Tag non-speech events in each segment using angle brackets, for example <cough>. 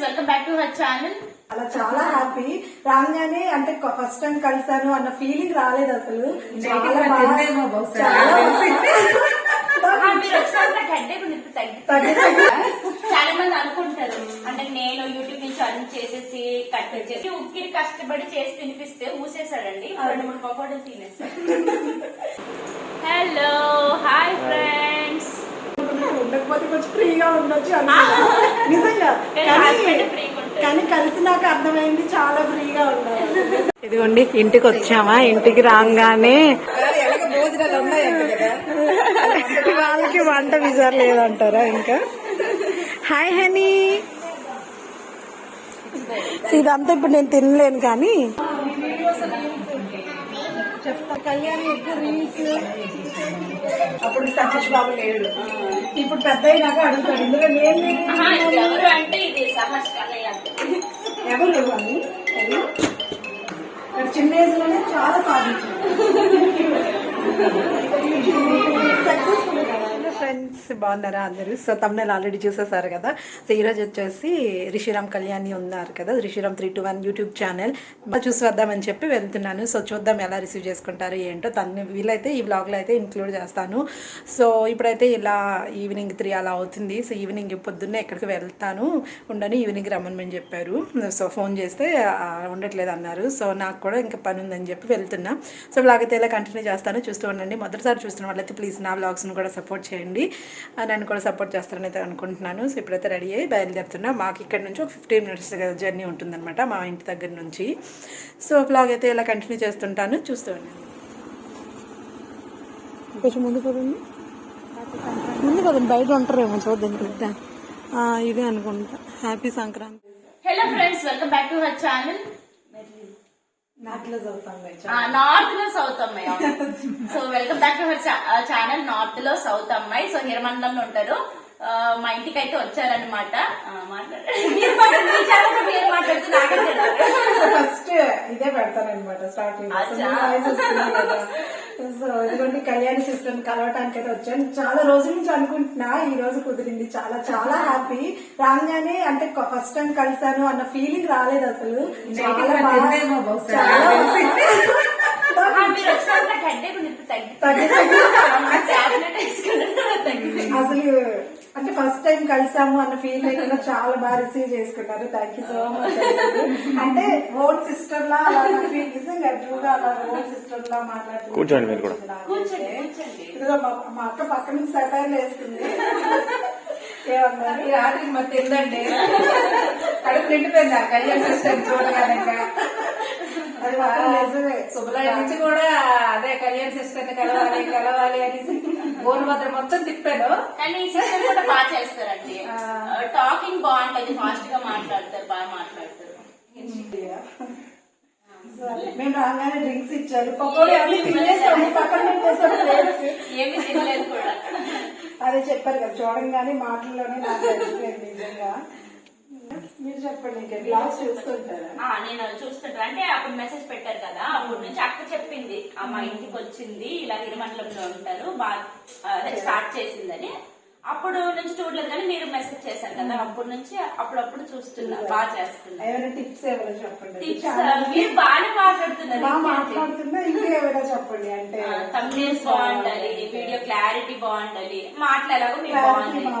Welcome back to her channel అలా చాలా happy రాగానే అంటే ఫస్ట్ టైం కలిసాను అన్న ఫీలింగ్ రాలేదు అసలు. <laughs> చాలా మంది అనుకుంటారు. అంటే నేను యూట్యూబ్ నుంచి అర్న్ చేసేసి కట్ చేసి ఉక్కిరి కష్టపడి చేసి తినిపిస్తే ఊసేసాడండి రెండు మూడు పకోడీలు తినేసాడు హలో హాయ్ ఫ్రెండ్స్ ఉండకపోతే కొంచెం ఫ్రీగా ఉండొచ్చు. <laughs> నిజంగా. కానీ కానీ కలిసినాక అర్థమైంది చాలా ఫ్రీగా ఉండాలి ఇదిగోండి ఇంటికి వచ్చామా ఇంటికి రాగానే. వాళ్ళకి వంట విజర్ లేదంటారా ఇంకా? Hi honey. ఇదంతా ఇప్పుడు నేను తినలేను కానీ చెప్తా. కళ్యాణి ఎక్కువ రీల్స్ అప్పుడు సతీష్ బాబు లేడు. ఇప్పుడు పెద్ద అయినాక అడుగుతాడు. ఇందులో నేను అంటే ఇది సహజ్ కన్నయ్య. ఎవరు అని చిన్న ఏజ్లోనే చాలా ఫ్రెండ్స్ బాగున్నారా అందరూ? సో తమ్ముళ్ళు ఆల్రెడీ చూసేసారు కదా? సో ఈరోజు వచ్చేసి రిషిరామ్ కళ్యాణి ఉన్నారు కదా? Rishiram three two one YouTube channel చూసి వద్దామని చెప్పి వెళ్తున్నాను. సో చూద్దాం ఎలా రిసీవ్ చేసుకుంటారు ఏంటో. తను వీలైతే ఈ బ్లాగ్లో అయితే ఇంక్లూడ్ చేస్తాను. సో ఇప్పుడైతే ఇలా ఈవినింగ్ త్రీ అలా అవుతుంది. సో ఈవినింగ్ పొద్దున్నే ఎక్కడికి వెళ్తాను? ఉండని ఈవినింగ్ రమ్మని చెప్పారు. సో ఫోన్ చేస్తే ఉండట్లేదు అన్నారు. సో నాకు కూడా ఇంకా పని ఉందని చెప్పి వెళ్తున్నా. సో బ్లాగ్ అయితే ఇలా కంటిన్యూ చేస్తాను. చూస్తూ ఉండండి. మొదటిసారి చూస్తున్న వాళ్ళైతే ప్లీజ్ నా బ్లాగ్స్ని కూడా సపోర్ట్ చేయండి. నన్ను కూడా సపోర్ట్ చేస్తారని అయితే అనుకుంటున్నాను. సో ఇప్పుడైతే రెడీ అయ్యి బయలుదేరుతున్నా. మాకు ఇక్కడ నుంచి ఒక ఫిఫ్టీన్ మినిట్స్ జర్నీ ఉంటుందన్నమాట మా ఇంటి దగ్గర నుంచి. సో వ్లాగ్ అయితే ఇలా కంటిన్యూ చేస్తుంటాను. చూస్తూ ఉండండి. కొంచెం ముందు పదండి ముందు పదండి బయట ఉంటారేమో చూద్దాం ఇదే అనుకుంటా. Happy Sankranti. Hello friends welcome back to her channel north <laughs> లో సౌత్ అమ్మాయి so welcome back to her channel నార్త్లో సౌత్ అమ్మాయి సో హిరమండలంలో ఉంటారు. మా ఇంటికి అయితే వచ్చారనమాట. ఫస్ట్ ఇదే పెడతాను అనమాట స్టార్టింగ్. సో ఇదిగోండి కళ్యాణ్ సిస్టర్ కలవటానికి అయితే వచ్చాను. చాలా రోజుల నుంచి అనుకుంటున్నా ఈ రోజు కుదిరింది. చాలా చాలా హ్యాపీ రాగానే అంటే ఫస్ట్ టైం కలిసాను అన్న ఫీలింగ్ రాలేదు అసలు. చాలా బాగా- చాలా ఆ, మీరు ఒకసారి నాకు హెడ్ఏక్ నిప్పి తగ్గి తగ్గి తగ్గి టాబ్లెట్ వేసుకున్నారు తగ్గింది అసలు అంటే ఫస్ట్ టైం కలిసాము అన్న ఫీల్ లేకుండా చాలా బాగా రిసీవ్ చేసుకున్నారు. థ్యాంక్ యూ సో మచ్ అంటే ఓన్ సిస్టర్ లా ఫీల్ నిజంగా ట్రూగా అలా ఓన్ సిస్టర్ లా మాట్లాడుతుంది కూర్చోండి మీరు కూడా. కూర్చోండి. కూర్చోండి ఇదిగో మా అక్క పక్క నుంచి సెటైర్లు వేస్తుంది. ఏమన్నారు రాత్రి మరి తిందండి. కడుపు నిండిపోయింది ఆ కళ్యాణ్ సిస్టర్ చూడగానే. అది నిజమే. శుభ్రాయ నుంచి కూడా అదే కళ్యాణ్ సిస్టర్ని కలవాలి కలవాలి అనేసి. భద్ర మొత్తం తిప్పాను. కానీ ఈ సిస్టమ్ కూడా బాగా చేస్తారండి. టాకింగ్ బాగుంటది ఫాస్ట్గా మాట్లాడతారు బాగా మాట్లాడతారు. మేము రాగానే డ్రింక్స్ ఇచ్చారు. పకోడీ అన్ని తినేసాము పక్కన పెట్టేసాము ఏమి తినలేదు కూడా. అదే చెప్పారు కదా చూడంగానే మాటల్లోనే నాకు నిజంగా. మీరు చెప్పండి చూస్తుంటారా? నేను చూస్తుంటా. అంటే అప్పుడు మెసేజ్ పెట్టారు కదా అప్పుడు నుంచి అక్క చెప్పింది. అమ్మ ఇంటికి వచ్చింది ఇలా హిరమండలంలో ఉంటారు బాగా అప్పుడు నుంచి చూడలేదు కానీ మీరు మెసేజ్ చేశారు కదా అప్పటి నుంచి అప్పుడప్పుడు చూస్తున్నా బాగా చేస్తున్నా. టిప్స్ చెప్పండి? టిప్స్ మీరు బాగానే మాట్లాడుతున్నారు బాగా మాట్లాడుతున్నా ఇంకా చెప్పండి అంటే. తమ్నేల్స్ బాగుండాలి వీడియో క్లారిటీ బాగుండాలి మాట్లాడగా మీరు బాగుండాలి.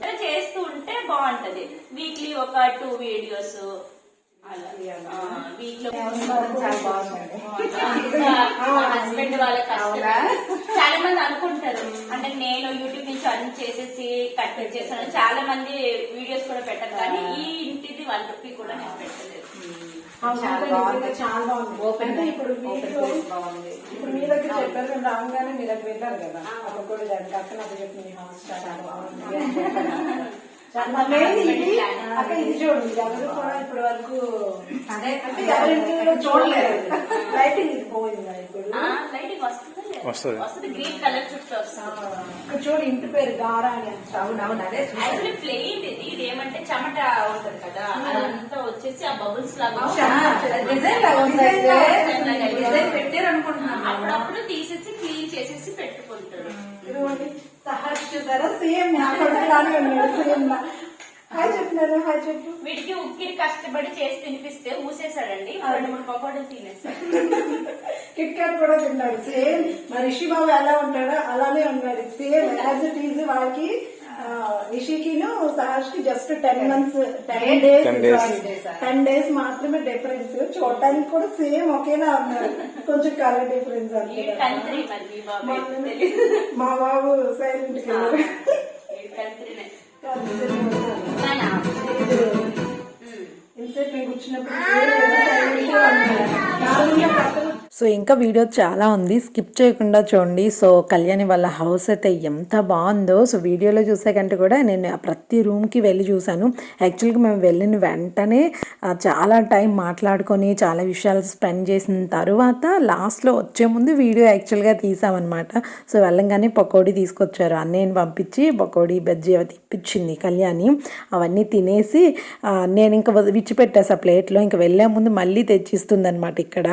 అలా చేస్తూ ఉంటే బాగుంటది. వీక్లీ ఒక టూ వీడియోస్ చాలా బాగుందండి హస్బెండ్ వాళ్ళ కష్టం చాలా మంది అనుకుంటారు. అంటే నేను యూట్యూబ్ నుంచి అర్న్ చేసేసి కట్ చేశాను చాలా మంది వీడియోస్ కూడా పెట్టారు. కానీ ఈ ఇంటిది వన్ రూపీ కూడా నేను పెట్టలేదు. చాలా బాగుంది. చాలా బాగుంది. ఓపెన్ ఇప్పుడు బాగుంది. ఇప్పుడు మీ దగ్గర చెప్పారు మేము రాగానే మీ దగ్గర వెళ్ళారు కదా. అక్కడ కూడా దానికి అక్క నాకు చెప్పింది హౌస్ చాలా బాగుంది. అని చెప్పారు. చాలా మెయిన్ ఇది. అక్క ఇది చూడండి. ఎవరు కూడా ఇప్పటి వరకు అదే. అంటే ఎవరింటిలో చూడలేదు. లైటింగ్ ఇది పోయిందా ఇప్పుడు. లైటింగ్ వస్తుందా. లేదా? వస్తది. వస్తుంది. గ్రీన్ కలర్ చుట్టూ వస్తుంది. ఇక్కడ చూడు ఇంటి పేరు గారా అని అదే. యాక్చువల్లీ ఇది. ఇది ఏమంటే చెమట ఉంటది కదా. అదంతా వచ్చేసి ఆ బబుల్స్ లాగా ఆ, డిజైన్ లాగా ఉంది డిజైన్ అయితే. లాగా డిజైన్ పెట్టారు అనుకుంటున్నాను అప్పుడప్పుడు తీసేసి చూసారా సేమ్ నా కొడుకులానే ఉన్నాడు సేమ్ హాయ్ చెప్పినారా? హాయ్ చెప్పు. వీడికి ఉక్కిరి కష్టపడి చేసి తినిపిస్తే ఊసేసాడండి రెండు మూడు పకోడీలు తినేస్తాడు కిట్ క్యాట్ కూడా తిన్నాడు. సేమ్. మా రిషి బాబు ఎలా ఉంటాడో అలానే ఉన్నాడు. సేమ్. యాజ్ ఇట్ ఈజ్ వాడికి ఆ, రిషికిను సహర్ష్కి just ten months ten days ten days మాత్రమే డిఫరెన్స్ చూడటానికి కూడా సేమ్ ఒకేలా ఉన్నారు. కొంచెం కలర్ డిఫరెన్స్ మీ బాబు? సైలెంట్. ఇంతసేపు నేను కూర్చున్నప్పుడు సో ఇంకా వీడియో చాలా ఉంది. స్కిప్ చేయకుండా చూడండి. సో కళ్యాణి వాళ్ళ హౌస్ అయితే ఎంత బాగుందో. సో వీడియోలో చూసే కంటే కూడా నేను ప్రతి రూమ్కి వెళ్ళి చూశాను. యాక్చువల్గా మేము వెళ్ళిన వెంటనే చాలా టైం మాట్లాడుకొని చాలా విషయాలు స్పెండ్ చేసిన తర్వాత లాస్ట్లో వచ్చే ముందు వీడియో యాక్చువల్గా తీసామన్నమాట. సో వెళ్ళంగానే పకోడీ తీసుకొచ్చారు. అన్నయ్యని పంపించి పకోడీ బజ్జీ అవి తెప్పించింది కళ్యాణి. అవన్నీ తినేసి నేను ఇంకా విడిచిపెట్టేసా ప్లేట్లో. ఇంకా వెళ్ళే ముందు మళ్ళీ తెచ్చిస్తుంది అనమాట ఇక్కడ.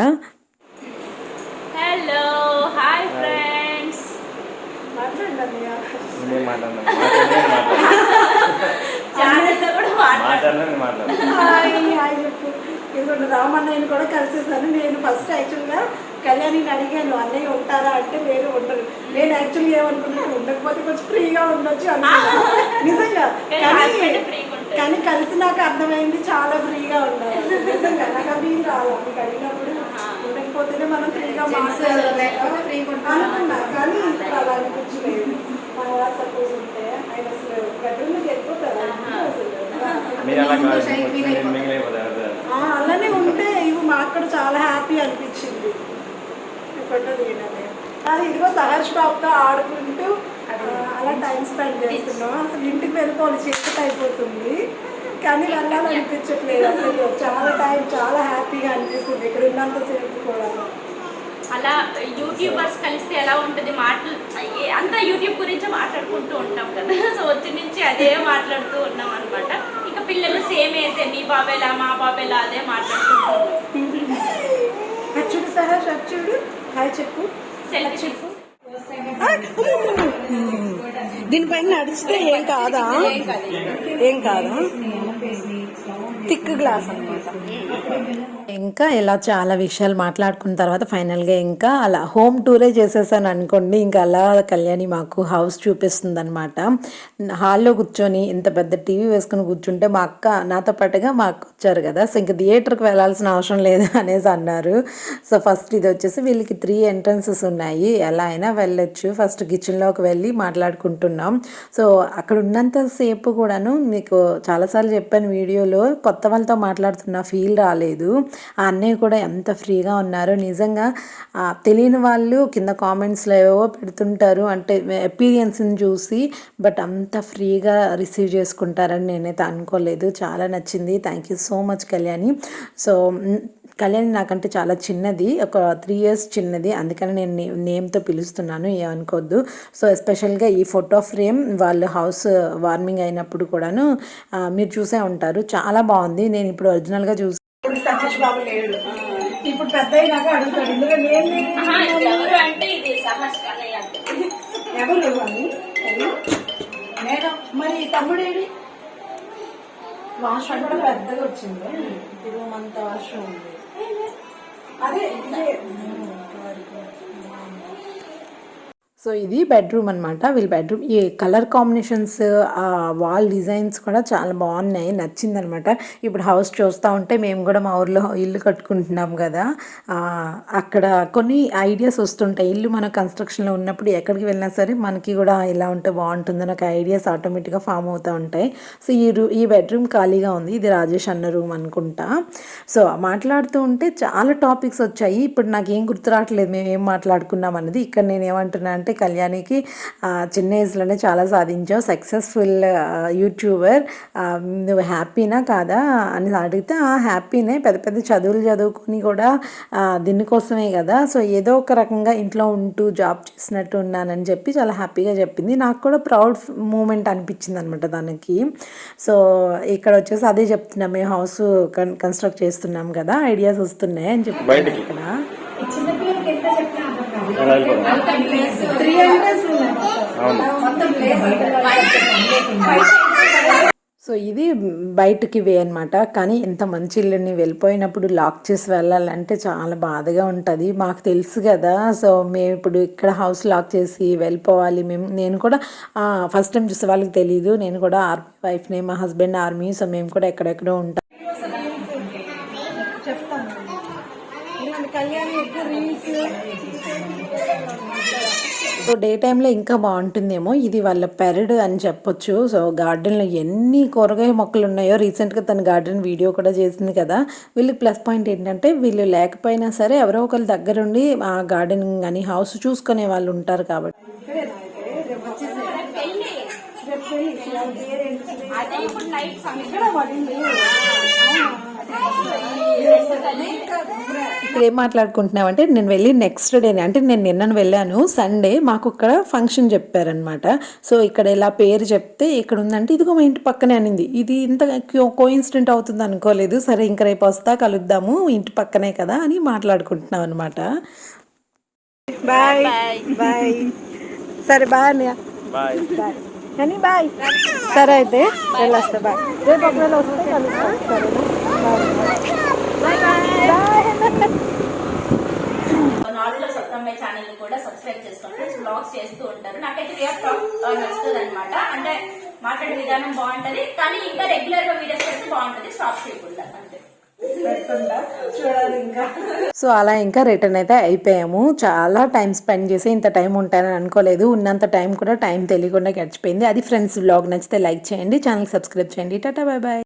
ఇదిగోండి రామన్నయ్యని కూడా కలిసేసాను. నేను ఫస్ట్ యాక్చువల్గా కళ్యాణిని అడిగాను అన్నయ్య ఉంటారా? అంటే లేదు ఉండరు. నేను యాక్చువల్గా ఏమనుకున్నాను ఉండకపోతే కొంచెం ఫ్రీగా ఉండొచ్చు అనుకున్నాను. నిజంగా. కానీ కానీ. కానీ కలిసినాక అర్థమైంది చాలా ఫ్రీగా ఉండాలి నిజంగా. నాకు అవి రాలా. మీకు అడిగినప్పుడు ఉండకపోతేనే మనం ఫ్రీగా ఉంటాం. అనుకున్నా. కానీ అలా అనిపించలేదు. సపోజ్ ఉంటే ఆయన అసలు వెళ్ళిపోతారు అలానే ఉంటే ఇవి మాకు కూడా చాలా హ్యాపీ అనిపించింది. ఇదిగో సహర్ష్ బాబుతో ఆడుకుంటూ అలా టైం స్పెండ్ చేస్తున్నాం. అసలు ఇంటికి వెళ్ళిపోవాలి చీకటి అయిపోతుంది. కానీ వెళ్ళాలనిపించట్లేదు అసలు. చాలా టైం చాలా హ్యాపీగా అనిపిస్తుంది. ఇక్కడ ఉన్నంతసేపు కూడా. అలా యూట్యూబర్స్ కలిస్తే ఎలా ఉంటుంది? మాటలు అంతా యూట్యూబ్ గురించి మాట్లాడుకుంటూ ఉంటాం కదా. <laughs> సో వచ్చి నుంచి అదే మాట్లాడుతూ ఉన్నాం అనమాట ఇక పిల్లలు సేమ్ ఏజే మీ బాబేలా మా బాబేలా అదే మాట్లాడుకుంటూ హాయ్ <laughs> చెప్పు. సెల్ఫీ చెప్పు. దీనిపైన నడిస్తే ఏం కాదా? ఏం కాదా? థిక్ గ్లాస్ అన్నమాట. ఇంకా ఇలా చాలా విషయాలు మాట్లాడుకున్న తర్వాత ఫైనల్గా ఇంకా అలా హోమ్ టూరే చేసేసాను అనుకోండి ఇంకా అలా కళ్యాణి మాకు హౌస్ చూపిస్తుంది అనమాట హాల్లో కూర్చొని ఇంత పెద్ద టీవీ వేసుకుని కూర్చుంటే మా అక్క నాతో పాటుగా మా అక్క వచ్చారు కదా సో ఇంకా థియేటర్కి వెళ్ళాల్సిన అవసరం లేదు <laughs> అనేసి అన్నారు. సో ఫస్ట్ ఇది వచ్చేసి వీళ్ళకి త్రీ ఎంట్రన్సెస్ ఉన్నాయి ఎలా అయినా వెళ్ళొచ్చు. ఫస్ట్ కిచెన్లోకి వెళ్ళి మాట్లాడుకుంటున్నాం. సో అక్కడ ఉన్నంతసేపు కూడాను మీకు చాలాసార్లు చెప్పాను వీడియోలో కొత్త వాళ్ళతో మాట్లాడుతున్న ఫీల్ రాలేదు. ఆ అన్నయ్య కూడా ఎంత ఫ్రీగా ఉన్నారో నిజంగా తెలియని వాళ్ళు కింద కామెంట్స్లో ఏవో పెడుతుంటారు. అంటే ఎపీరియన్స్ని చూసి బట్ అంత ఫ్రీగా రిసీవ్ చేసుకుంటారని నేనైతే అనుకోలేదు. చాలా నచ్చింది. Thank you so much Kalyani. So Kalyani నాకంటే చాలా చిన్నది. ఒక త్రీ ఇయర్స్ చిన్నది. అందుకని నేను నే- నేమ్తో పిలుస్తున్నాను. ఏమనుకోవద్దు. సో ఎస్పెషల్గా ఈ ఫోటో ఫ్రేమ్ వాళ్ళు హౌస్ వార్మింగ్ అయినప్పుడు కూడాను మీరు చూసే ఉంటారు. చాలా బాగుంది. నేను ఇప్పుడు ఒరిజినల్గా చూసి ఇప్పుడు సతీష్ బాబు లేడు. ఇప్పుడు పెద్ద అయినాక అడుగుతాడు. ఎందుకంటే. ఆహా, ఇది ఎవరు అంటే ఇది అని నేను. మరి తమ్ముడేడి వాష్రూమ్ కూడా పెద్దగా వచ్చింది. రూమ్ అంతా వాష్రూమ్ ఉంది. సో ఇది బెడ్రూమ్ అనమాట వీళ్ళ బెడ్రూమ్. ఈ కలర్ కాంబినేషన్స్ ఆ వాల్ డిజైన్స్ కూడా చాలా బాగున్నాయి. నచ్చిందనమాట ఇప్పుడు హౌస్ చూస్తూ ఉంటే మేము కూడా మా ఊర్లో ఇల్లు కట్టుకుంటున్నాం కదా. అక్కడ కొన్ని ఐడియాస్ వస్తుంటాయి. ఇల్లు మన కన్స్ట్రక్షన్లో ఉన్నప్పుడు ఎక్కడికి వెళ్ళినా సరే మనకి కూడా ఇలా ఉంటే బాగుంటుందని ఒక ఐడియాస్ ఆటోమేటిక్గా ఫామ్ అవుతూ ఉంటాయి. సో ఈ రూ ఈ బెడ్రూమ్ ఖాళీగా ఉంది. ఇది రాజేష్ అన్న రూమ్ అనుకుంటా. సో మాట్లాడుతూ ఉంటే చాలా టాపిక్స్ వచ్చాయి. ఇప్పుడు నాకు ఏం గుర్తు రావట్లేదు. మేము ఏం మాట్లాడుకున్నాం అన్నది. ఇక్కడ నేను ఏమంటున్నా అంటే కళ్యాణికి ఆ, చిన్న ఏజ్లోనే చాలా సాధించావు. Successful YouTuber. నువ్వు హ్యాపీనా కాదా అని అడిగితే "ఆ, హ్యాపీనే. పెద్ద పెద్ద చదువులు చదువుకొని కూడా దీనికోసమే కదా. సో ఏదో ఒక రకంగా ఇంట్లో ఉంటూ జాబ్ చేసినట్టు ఉన్నానని చెప్పి చాలా హ్యాపీగా చెప్పింది. నాకు కూడా ప్రౌడ్ మూమెంట్ అనిపించింది అనమాట దానికి. సో ఇక్కడ వచ్చేసి అదే చెప్తున్నాం. మేము హౌస్ కన్స్ట్రక్ట్ చేస్తున్నాం కదా ఐడియాస్ వస్తున్నాయి అని చెప్పి. ఇక్కడ. సో ఇది బయటికి వే అనమాట కానీ ఎంత మంచి ఇల్లుని వెళ్ళిపోయినప్పుడు లాక్ చేసి వెళ్ళాలంటే చాలా బాధగా ఉంటుంది. మాకు తెలుసు కదా. సో మేము ఇప్పుడు ఇక్కడ హౌస్ లాక్ చేసి వెళ్ళిపోవాలి. మేము నేను కూడా ఫస్ట్ టైం చూసే వాళ్ళకి తెలియదు నేను కూడా ఆర్మీ వైఫ్నే మా హస్బెండ్ ఆర్మీ సో మేము కూడా ఎక్కడెక్కడో ఉంటాం. చెప్తాను. ఇలాంటి కళ్యాణి ఎక్కువ రీల్స్ సో డే టైంలో ఇంకా బాగుంటుందేమో ఇది వాళ్ళ పెరడ్ అని చెప్పొచ్చు. సో గార్డెన్లో ఎన్ని కూరగాయ మొక్కలు ఉన్నాయో రీసెంట్గా తన గార్డెన్ వీడియో కూడా చేసింది కదా. వీళ్ళకి ప్లస్ పాయింట్ ఏంటంటే వీళ్ళు లేకపోయినా సరే ఎవరో ఒకరి దగ్గరుండి ఆ గార్డెన్ కానీ హౌస్ చూసుకునే వాళ్ళు ఉంటారు కాబట్టి. అదే ఇప్పుడు నైట్ ఇక్కడ ఏం మాట్లాడుకుంటున్నామంటే నేను వెళ్ళి నెక్స్ట్ డే అంటే నేను నిన్న వెళ్ళాను సండే మాకు ఇక్కడ ఫంక్షన్ చెప్పారనమాట సో ఇక్కడ ఇలా పేరు చెప్తే ఇక్కడ ఉందంటే ఇదిగో మా ఇంటి పక్కనే అనింది. ఇది ఇంత కోఇన్సిడెంట్ అవుతుంది అనుకోలేదు. సరే ఇంకా రేపు వస్తా కలుద్దాము ఇంటి పక్కనే కదా అని మాట్లాడుకుంటున్నాం అనమాట బాయ్ బాయ్ సరే బాయ్ అన్నయ్య. బాయ్ బాయ్ బాయ్ సరే అయితే వెళ్ళొస్తా బాయ్ రేపు ఒకవేళ వస్తే కలుస్తాం సరేనా? బాయ్ నాలుగులో సొంతమ్మాయి ఛానల్ని కూడా సబ్స్క్రైబ్ చేసుకోండి. బ్లాగ్స్ చేస్తూ ఉంటారు. నాకైతే రియల్ టాక్ నచ్చుతుంది అనమాట అంటే మాట్లాడే విధానం బాగుంటది కానీ ఇంకా రెగ్యులర్గా వీడియోస్ చేస్తే బాగుంటది. స్టాప్ చేయకుండా. అంతే. పెడుతుందా చూడాలి ఇంకా. సో అలా ఇంకా రిటర్న్ అయితే అయిపోయాము. చాలా టైం స్పెండ్ చేసి ఇంత టైం ఉంటానని అనుకోలేదు. ఉన్నంత టైం కూడా టైం తెలియకుండా గడిచిపోయింది. అది ఫ్రెండ్స్ బ్లాగ్ నచ్చితే లైక్ చేయండి. ఛానల్ సబ్స్క్రైబ్ చేయండి. Tata bye bye